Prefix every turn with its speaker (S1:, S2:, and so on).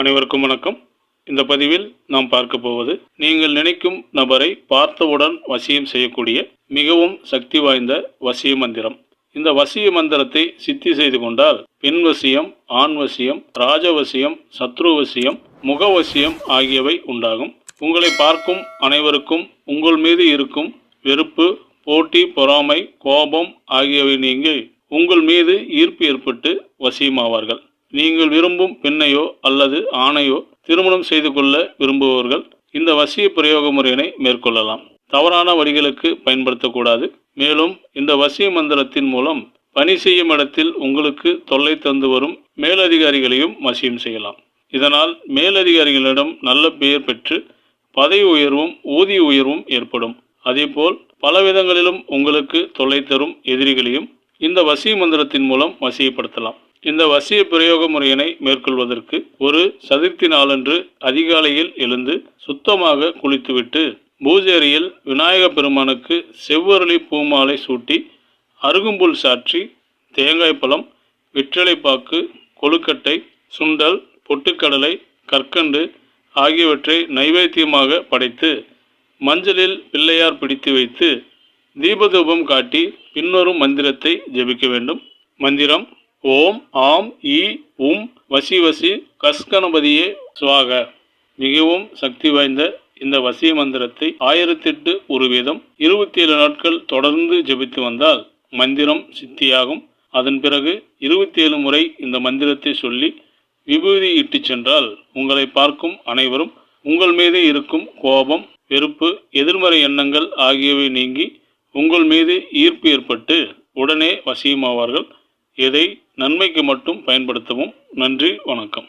S1: அனைவருக்கும் வணக்கம். இந்த பதிவில் நாம் பார்க்க போவது நீங்கள் நினைக்கும் நபரை பார்த்தவுடன் வசியம் செய்யக்கூடிய மிகவும் சக்தி வாய்ந்த வசிய மந்திரம். இந்த வசிய மந்திரத்தை சித்தி செய்து கொண்டால் பெண் வசியம் ஆண் வசியம் ராஜவசியம் சத்ருவசியம் முகவசியம் ஆகியவை உண்டாகும். உங்களை பார்க்கும் அனைவருக்கும் உங்கள் மீது இருக்கும் வெறுப்பு போட்டி பொறாமை கோபம் ஆகியவை நீங்கி உங்கள் மீது ஈர்ப்பு ஏற்பட்டு வசியமாவார்கள். நீங்கள் விரும்பும் பெண்ணையோ அல்லது ஆணையோ திருமணம் செய்து கொள்ள விரும்புபவர்கள் இந்த வசிய பிரயோக முறையினை மேற்கொள்ளலாம். தவறான வழிகளுக்கு பயன்படுத்தக்கூடாது. மேலும் இந்த வசிய மந்திரத்தின் மூலம் பணி செய்யும் இடத்தில் உங்களுக்கு தொல்லை தந்து வரும் மேலதிகாரிகளையும் வசியம் செய்யலாம். இதனால் மேலதிகாரிகளிடம் நல்ல பெயர் பெற்று பதவி உயர்வும் ஊதிய உயர்வும் ஏற்படும். அதேபோல் பல விதங்களிலும் உங்களுக்கு தொல்லை தரும் எதிரிகளையும் இந்த வசிய மந்திரத்தின் மூலம் வசியப்படுத்தலாம். இந்த வசிய பிரயோக முறையினை மேற்கொள்வதற்கு ஒரு சதுர்த்தி நாளன்று அதிகாலையில் எழுந்து சுத்தமாக குளித்துவிட்டு பூஜேரியில் விநாயக பெருமானுக்கு செவ்வரளி பூமாலை சூட்டி அருகும்புல் சாற்றி தேங்காய் பழம் வெற்றிலைப்பாக்கு கொழுக்கட்டை சுண்டல் பொட்டுக்கடலை கற்கண்டு ஆகியவற்றை நைவேத்தியமாக படைத்து மஞ்சளில் பிள்ளையார் பிடித்து வைத்து தீபதூபம் காட்டி பின்வரும் மந்திரத்தை ஜெபிக்க வேண்டும். மந்திரம் ஓம் ஆம் ஈ உம் வசி வசி கஸ்கணபதியே சுவாக. மிகவும் சக்தி வாய்ந்த இந்த வசிய மந்திரத்தை ஆயிரத்தெட்டு ஒரு வீதம் இருபத்தி ஏழு நாட்கள் தொடர்ந்து ஜெபித்து வந்தால் மந்திரம் சித்தியாகும். அதன் பிறகு இருபத்தி ஏழு முறை இந்த மந்திரத்தை சொல்லி விபூதி இட்டு சென்றால் உங்களை பார்க்கும் அனைவரும் உங்கள் மீது இருக்கும் கோபம் வெறுப்பு எதிர்மறை எண்ணங்கள் ஆகியவை நீங்கி உங்கள் மீது ஈர்ப்பு ஏற்பட்டு உடனே வசியமாவார்கள். எதை நன்மைக்கு மட்டும் பயன்படுத்தவும். நன்றி வணக்கம்.